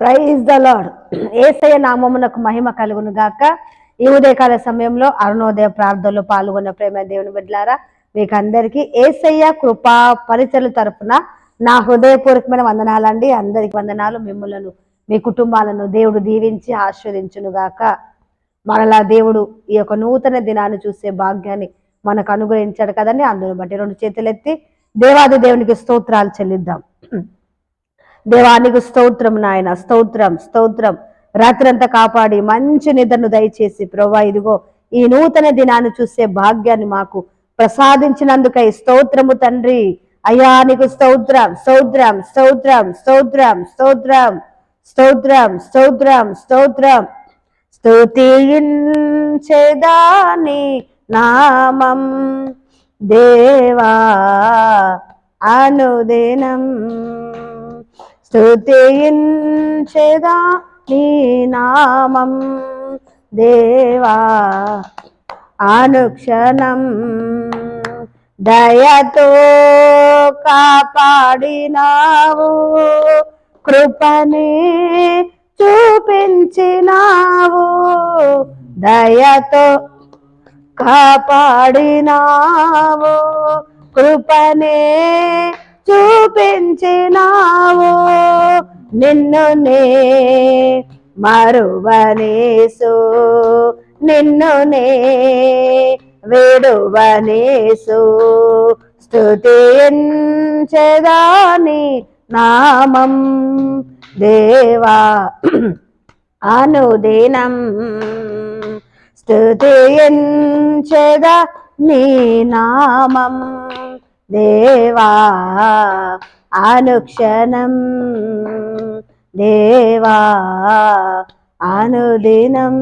Praise the lord ఏసయ నామమునకు మహిమ కలుగును గాక. ఈ ఉదయకాల సమయంలో అరుణోదయ ప్రార్థనలో పాల్గొన్న ప్రేమ దేవుని బిడ్లారా మీకు అందరికీ ఏసయ్య కృపా పరిచయల తరపున నా హృదయపూర్వకమైన వందనాలండి. అందరికి వందనాలు. మిమ్మలను మీ కుటుంబాలను దేవుడు దీవించి ఆశీర్వదించును గాక. మరలా దేవుడు ఈ యొక్క నూతన దినాన్ని చూసే భాగ్యాన్ని మనకు అనుగ్రహించాడు కదండి. అందును బట్టి రెండు చేతులెత్తి దేవాది దేవునికి స్తోత్రాలు చెల్లిద్దాం. దేవానికి స్తోత్రం నాయన స్తోత్రం స్తోత్రం. రాత్రంతా కాపాడి మంచి నిద్రను దయచేసి ప్రభా ఇదిగో ఈ నూతన దినాన్ని చూసే భాగ్యాన్ని మాకు ప్రసాదించినందుకై స్తోత్రము తండ్రి. అయ్యా నీకు స్తోత్రం స్తోత్రం స్తోత్రం స్తోత్రం స్తోత్రం స్తోత్రం స్తోత్రం స్తోత్రం. స్తుతించేదాని నామం దేవా అనుదినం. స్తుతించేదా నీ నామం దేవా. అనుక్షణం దయతో కాపాడినావు కృపని చూపించినావు దయతో కాపాడినావు కృపనే చూపించినావు నిన్ను నే మరువనేసు. నిన్ను నే విడువనేసు. స్థుతించదాని నామం దేవా అనుదినం. స్తుతించద నీ నామం దేవా అనుక్షణం. దేవా అనుదినం.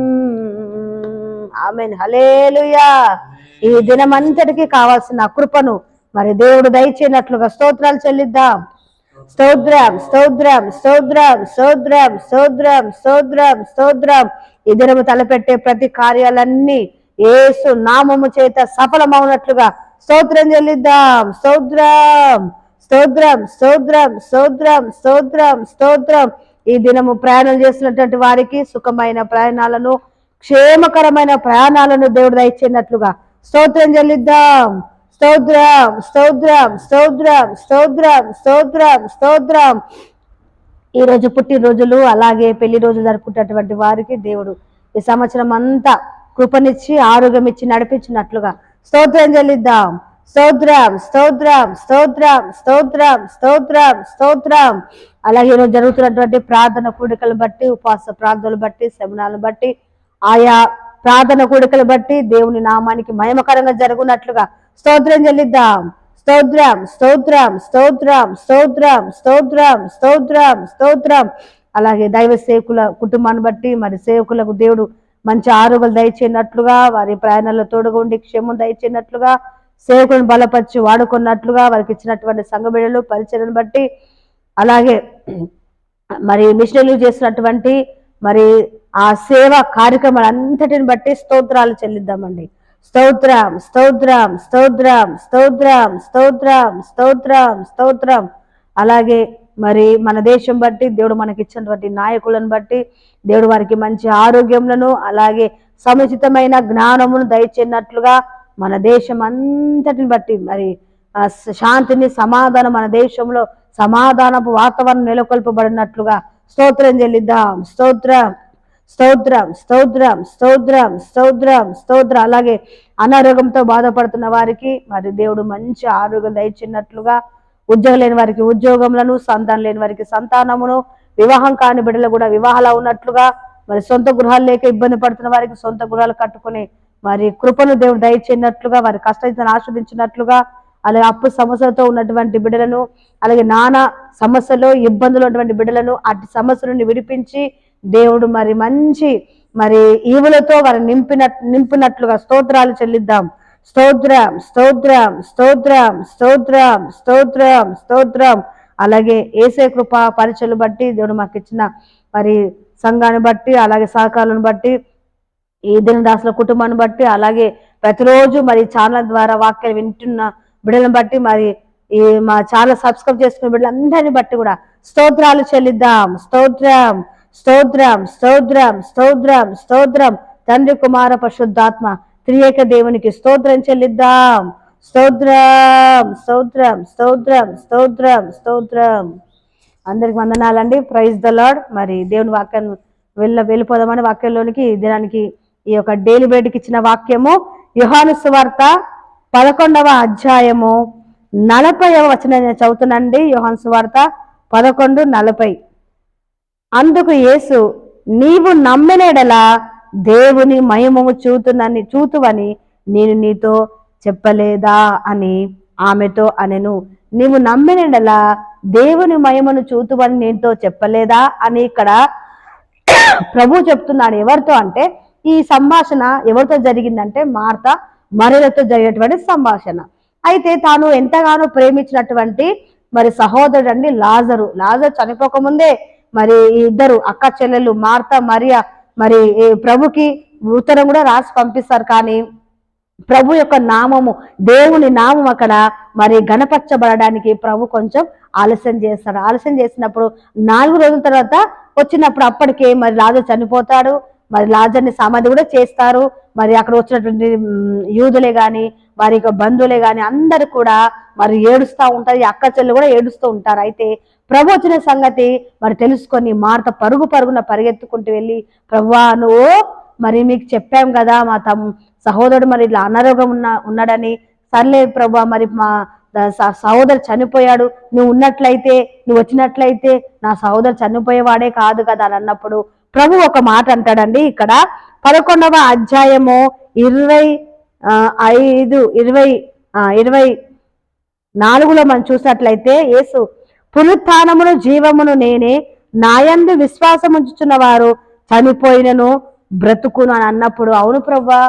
ఆమెన్. హలేలుయా ఈ దినమంతటికి కావాల్సిన కృపను మరి దేవుడు దయచేనట్లుగా స్తోత్రాలు చెల్లిద్దాం. స్తోత్రం స్తోత్రం స్తోత్రం స్తోత్రం స్తోత్రం స్తోత్రం స్తోత్రం. ఈ దినము తలపెట్టే ప్రతి కార్యాలన్నీ ఏసు నామము చేత సఫలమవునట్లుగా స్తోత్రం చెల్లిద్దాం. స్తోత్రం స్తోత్రం స్తోత్రం స్తోత్రం స్తోత్రం స్తోత్రం. ఈ దినము ప్రయాణం చేస్తున్నటువంటి వారికి సుఖమైన ప్రయాణాలను క్షేమకరమైన ప్రయాణాలను దేవుడు దయచేనట్లుగా స్తోత్రం చెల్లిద్దాం. స్తోత్రం స్తోత్రం స్తోత్రం స్తోత్రం స్తోత్రం స్తోత్రం. ఈ రోజు పుట్టినరోజులు అలాగే పెళ్ళి రోజు జరుపుకున్నటువంటి వారికి దేవుడు ఈ సంవత్సరం అంతా కృపనిచ్చి ఆరోగ్యం ఇచ్చి నడిపించినట్లుగా స్తోత్రం చెల్లిద్దాం స్తోత్రం స్తోత్రం స్తోత్రం స్తోత్రం స్తోత్రం స్తోత్రం. అలాగే ఈరోజు జరుగుతున్నటువంటి ప్రార్థన కూడికలు బట్టి ఉపవాస ప్రార్థనలు బట్టి శమనాలను బట్టి ఆయా ప్రార్థన కూడికలు బట్టి దేవుని నామానికి మహిమకరంగా జరుగునట్లుగా స్తోత్రం చెల్లిద్దాం స్తోత్రం స్తోత్రం స్తోత్రం స్తోత్రం స్తోత్రం స్తోత్రం స్తోత్రం. అలాగే దైవ సేవకుల కుటుంబాన్ని బట్టి మరి సేవకులకు దేవుడు మంచి ఆరోగ్యం దయచేయనట్లుగా వారి ప్రయాణాల్లో తోడుగా ఉండి క్షేమం దయచేయనట్లుగా సేవకులను బలపరిచి వాడుకున్నట్లుగా వారికి ఇచ్చినటువంటి సంఘ బిడ్డలు పరిచయను బట్టి అలాగే మరి మిషనరీలు చేసినటువంటి మరి ఆ సేవ కార్యక్రమాలు అంతటిని బట్టి స్తోత్రాలు చెల్లిద్దామండి. స్తోత్రం స్తోత్రం స్తోత్రం స్తోత్రం స్తోత్రం స్తోత్రం స్తోత్రం. అలాగే మరి మన దేశం బట్టి దేవుడు మనకి ఇచ్చినటువంటి నాయకులను బట్టి దేవుడు వారికి మంచి ఆరోగ్యములను అలాగే సముచితమైన జ్ఞానమును దయచేనట్లుగా మన దేశం అంతటిని బట్టి మరి శాంతిని సమాధానం మన దేశంలో సమాధానపు వాతావరణం నెలకొల్పబడినట్లుగా స్తోత్రం చెల్లిద్దాం. స్తోత్రం స్తోత్రం స్తోత్రం స్తోత్రం స్తోత్రం స్తోత్రం. అలాగే అనారోగ్యంతో బాధపడుతున్న వారికి మరి దేవుడు మంచి ఆరోగ్యం దయచిన్నట్లుగా ఉద్యోగం లేని వారికి ఉద్యోగములను సంతానం లేని వారికి సంతానమును వివాహం కాని బిడ్డలు కూడా వివాహాలు ఉన్నట్లుగా మరి సొంత గృహాలు లేక ఇబ్బంది పడుతున్న వారికి సొంత గృహాలు కట్టుకుని మరి కృపను దేవుడు దయచేయనట్లుగా వారి కష్టాలను ఆస్వాదించినట్లుగా అలాగే అప్పు సమస్యలతో ఉన్నటువంటి బిడ్డలను అలాగే నానా సమస్యలో ఇబ్బందులు ఉన్నటువంటి బిడ్డలను అటు సమస్య నుండి విడిపించి దేవుడు మరి మంచి మరి ఈవులతో వారిని నింపిన నింపినట్లుగా స్తోత్రాలు చెల్లిద్దాం. స్తోత్రం స్తోత్రం స్తోత్రం స్తోత్రం స్తోత్రం స్తోత్రం. అలాగే ఏసే కృప పరిచయలు బట్టి దేవుడు మాకు ఇచ్చిన మరి సంఘాన్ని బట్టి అలాగే సహకారాలను బట్టి ఈ దినదాసుల కుటుంబాన్ని బట్టి అలాగే ప్రతిరోజు మరి ఛానల్ ద్వారా వాక్యాలు వింటున్న బిడ్డలను బట్టి మరి ఈ మా ఛానల్ సబ్స్క్రైబ్ చేసుకున్న బిడ్డలందరిని బట్టి కూడా స్తోత్రాలు చెల్లిద్దాం. స్తోత్రం స్తోత్రం స్తోత్రం స్తోత్రం స్తోత్రం. తండ్రి కుమార పరిశుద్ధాత్మ త్రియేక దేవునికి స్తోత్రం చెల్లిద్దాం. స్తోత్రం స్తోత్రం స్తోత్రం స్తోత్రం స్తోత్రం. అందరికి వందనాలండి. Praise the lord. మరి దేవుని వాక్యం వెళ్ళ వెళ్ళిపోదామని వాక్యంలోనికి దినానికి ఈ యొక్క డైలీ బెడ్కి ఇచ్చిన వాక్యము యుహాను సువార్త పదకొండవ అధ్యాయము నలభైవ వచనం నేను చదువుతున్నానండి. యుహాను సువార్త పదకొండు నలభై. అందుకు యేసు నీవు నమ్మినడలా దేవుని మహిమము చూతునని చూతువని నేను నీతో చెప్పలేదా అని ఆమెతో అనెను. నీవు నమ్మినలా దేవుని మహిమను చూతువని నీతో చెప్పలేదా? అని ఇక్కడ ప్రభు చెప్తున్నాడు. ఎవరితో అంటే ఈ సంభాషణ ఎవరితో జరిగిందంటే మార్త మరలతో జరిగేటువంటి సంభాషణ. అయితే తాను ఎంతగానో ప్రేమించినటువంటి మరి సహోదరుడు అండి లాజరు. లాజరు చనిపోకముందే మరి ఇద్దరు అక్క చెల్లెలు మార్త మరియా మరి ఈ ప్రభుకి ఉత్తరం కూడా రాసి పంపిస్తారు కానీ ప్రభు యొక్క నామము దేవుని నామం అక్కడ మరి గణపరచబడడానికి ప్రభు కొంచెం ఆలస్యం చేస్తాడు. ఆలస్యం చేసినప్పుడు నాలుగు రోజుల తర్వాత వచ్చినప్పుడు అప్పటికే మరి రాజు చనిపోతాడు. మరి లాజర్ని సమాధి కూడా చేస్తారు. మరి అక్కడ వచ్చినటువంటి యూదులే కానీ వారి యొక్క బంధువులే కానీ అందరు కూడా మరి ఏడుస్తూ ఉంటారు. ఈ అక్క చెల్లు కూడా ఏడుస్తూ ఉంటారు. అయితే ప్రభు వచ్చిన సంగతి మరి తెలుసుకొని మార్త పరుగు పరుగున పరిగెత్తుకుంటూ వెళ్ళి ప్రభువా నువ్వు మరి మీకు చెప్పాం కదా మా తమ్ సహోదరుడు మరి ఇట్లా అనారోగ్యం ఉన్న ఉన్నాడని. సర్లే ప్రభా మరి మా స- సహోదరు చనిపోయాడు. నువ్వు ఉన్నట్లయితే నువ్వు వచ్చినట్లయితే నా సహోదరు చనిపోయేవాడే కాదు కదా అని అన్నప్పుడు ప్రభు ఒక మాట అంటాడండి. ఇక్కడ పదకొండవ అధ్యాయము ఇరవై ఐదు ఇరవై ఇరవై నాలుగులో మనం చూసినట్లయితే యేసు పునరుత్నమును జీవమును నేనే నాయందు విశ్వాసం ఉంచుచున్న వారు చనిపోయినను బ్రతుకును అని అన్నప్పుడు అవును ప్రవ్వా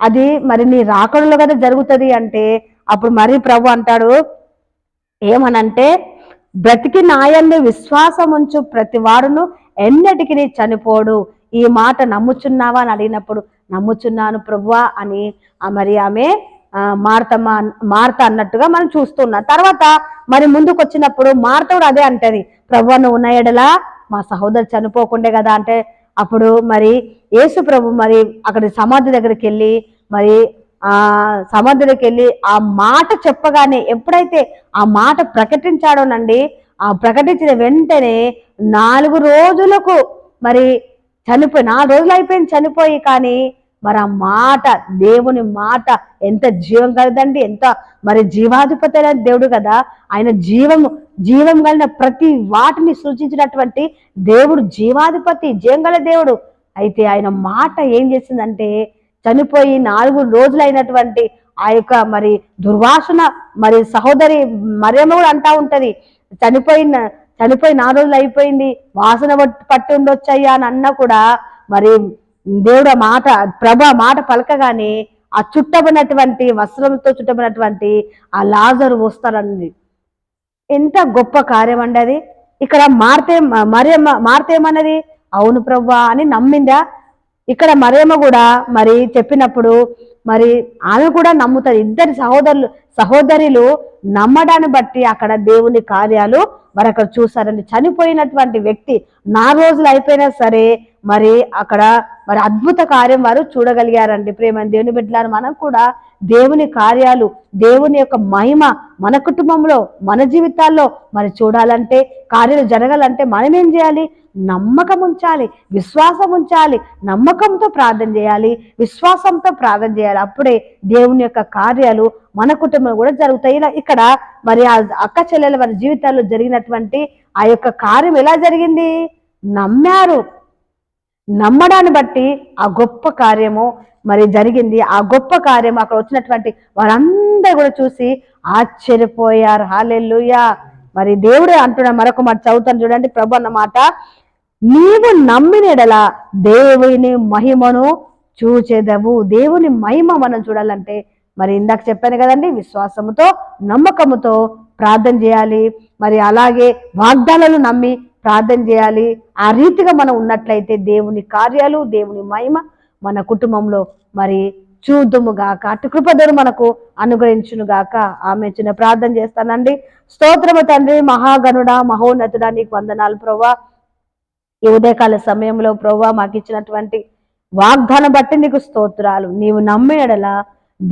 అది మరి నీ రాకడలో కదా జరుగుతుంది అంటే అప్పుడు మరి ప్రభు అంటాడు ఏమనంటే బ్రతికి నాయందు విశ్వాసం ఉంచు ప్రతి వాడును ఎన్నటికి నీ చనిపోడు ఈ మాట నమ్ముచున్నావా అని అడిగినప్పుడు నమ్ముచున్నాను ప్రభువా అని మరి ఆమె మార్తమ్మ మార్త అన్నట్టుగా మనం చూస్తున్నాం. తర్వాత మరి ముందుకు వచ్చినప్పుడు మార్త కూడా అదే అంటది. ప్రభు నువ్వు ఉన్న ఎడలా మా సహోదరు చనిపోకుండే కదా అంటే అప్పుడు మరి యేసు ప్రభు మరి అక్కడి సమాధి దగ్గరికి వెళ్ళి మరి ఆ సమాధి దగ్గరికి వెళ్ళి ఆ మాట చెప్పగానే ఎప్పుడైతే ఆ మాట ప్రకటించాడోనండి ఆ ప్రకటించిన వెంటనే నాలుగు రోజులకు మరి చనిపోయి నాలుగు రోజులు అయిపోయింది చనిపోయి కానీ మరి ఆ మాట దేవుని మాట ఎంత జీవం కలదండి ఎంత మరి జీవాధిపతి అయిన దేవుడు కదా. ఆయన జీవము జీవం కలిగిన ప్రతి వాటిని సూచించినటువంటి దేవుడు జీవాధిపతి జీవం గల దేవుడు. అయితే ఆయన మాట ఏం చేసిందంటే చనిపోయి నాలుగు రోజులైనటువంటి ఆ యొక్క మరి దుర్వాసన మరి సహోదరి మరేమో కూడా అంటా ఉంటది చనిపోయిన చనిపోయి నాలుగు రోజులు అయిపోయింది వాసన పట్టి ఉండొచ్చయ్యా అని అన్నా కూడా మరి దేవుడు మాట ప్రభు ఆ మాట పలకగానే ఆ చుట్టబడినటువంటి వస్త్రంతో చుట్టబడినటువంటి ఆ లాజరు వస్తారండి. ఎంత గొప్ప కార్యం అండి అది. ఇక్కడ మార్తే మరియమ్మ మార్తేమన్నది అవును ప్రవ్వా అని నమ్మిందా? ఇక్కడ మరేమ కూడా మరి చెప్పినప్పుడు మరి ఆమె కూడా నమ్ముతారు. ఇద్దరి సహోదరులు సహోదరులు నమ్మడాన్ని బట్టి అక్కడ దేవుని కార్యాలు మరి అక్కడ చూసారండి చనిపోయినటువంటి వ్యక్తి నా రోజులు అయిపోయినా సరే మరి అక్కడ మరి అద్భుత కార్యం వారు చూడగలిగారండి. ప్రేమ దేవుని బిడ్డలారు మనం కూడా దేవుని కార్యాలు దేవుని యొక్క మహిమ మన కుటుంబంలో మన జీవితాల్లో మరి చూడాలంటే కార్యాలు జరగాలంటే మనం ఏం చేయాలి? నమ్మకం ఉంచాలి విశ్వాసం ఉంచాలి నమ్మకంతో ప్రార్థన చేయాలి విశ్వాసంతో ప్రార్థన చేయాలి. అప్పుడే దేవుని యొక్క కార్యాలు మన కుటుంబం కూడా జరుగుతాయి. ఇలా ఇక్కడ మరి ఆ అక్క చెల్లెల వారి జీవితాల్లో జరిగినటువంటి ఆ యొక్క కార్యం ఎలా జరిగింది? నమ్మారు. నమ్మడాన్ని బట్టి ఆ గొప్ప కార్యము మరి జరిగింది. ఆ గొప్ప కార్యం అక్కడ వచ్చినటువంటి వారందరూ కూడా చూసి ఆశ్చర్యపోయారు. హాలెల్లుయా. మరి దేవుడే అంటున్నా మరొక మాట చదువుతాను చూడండి. ప్రభు అన్నమాట నీవు నమ్మినడల దేవుని మహిమను చూచేదవు. దేవుని మహిమ మనం చూడాలంటే మరి ఇందాక చెప్పాను కదండి విశ్వాసముతో నమ్మకముతో ప్రార్థన చేయాలి. మరి అలాగే వాగ్దానాలు నమ్మి ప్రార్థన చేయాలి. ఆ రీతిగా మనం ఉన్నట్లయితే దేవుని కార్యాలు దేవుని మహిమ మన కుటుంబంలో మరి చూద్దుము గాక. అటు కృపదరు మనకు అనుగ్రహించునుగాక ఆమె చిన్న ప్రార్థన చేస్తానండి. స్తోత్రము తండ్రి మహాగణుడ మహోన్నతుడ నీకు వందనాలు ప్రభా ఈ ఉదయకాల సమయంలో ప్రభా మాకు ఇచ్చినటువంటి వాగ్దానం బట్టి నీకు స్తోత్రాలు. నీవు నమ్మేడల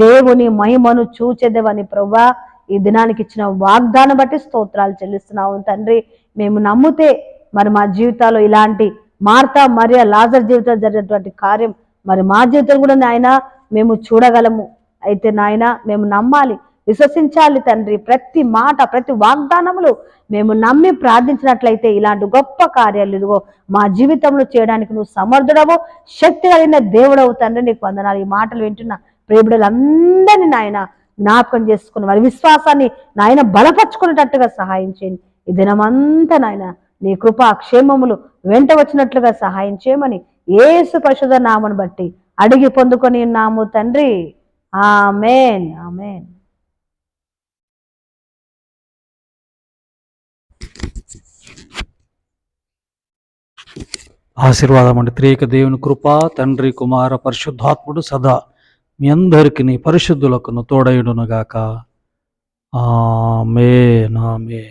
దేవుని మహిమను చూచెదవని ప్రభా ఈ దినానికి ఇచ్చిన వాగ్దానం బట్టి స్తోత్రాలు చెల్లిస్తున్నాము తండ్రి. మేము నమ్మితే మరి మా జీవితాల్లో ఇలాంటి మార్తా మరియా లాజర్ జీవితంలో జరిగినటువంటి కార్యం మరి మా జీవితం కూడా నాయన మేము చూడగలము. అయితే నాయన మేము నమ్మాలి విశ్వసించాలి తండ్రి. ప్రతి మాట ప్రతి వాగ్దానములు మేము నమ్మి ప్రార్థించినట్లయితే ఇలాంటి గొప్ప కార్యాలు ఇదిగో మా జీవితంలో చేయడానికి నువ్వు సమర్థుడవు శక్తి కలిగిన దేవుడవు తండ్రి. నీకు వందనాలు. ఈ మాటలు వింటున్న ప్రేమిడలందరినీ నాయన జ్ఞాపకం చేసుకుని వారి విశ్వాసాన్ని నాయన బలపరుచుకునేటట్టుగా సహాయం చేయండి. ఈ దినమంతా నాయన నీ కృప క్షేమములు వెంట వచ్చినట్లుగా సహాయం చేయమని ఏసు పరిశుధ నామను బట్టి అడిగి పొందుకొని ఉన్నాము తండ్రి. ఆమెన్. ఆమెన్. ఆశీర్వాదం అండి. త్రియక దేవుని కృప తండ్రి కుమార పరిశుద్ధాత్ముడు సదా మీ అందరికి పరిశుద్ధులకు తోడయుడునుగాక. ఆమె నామే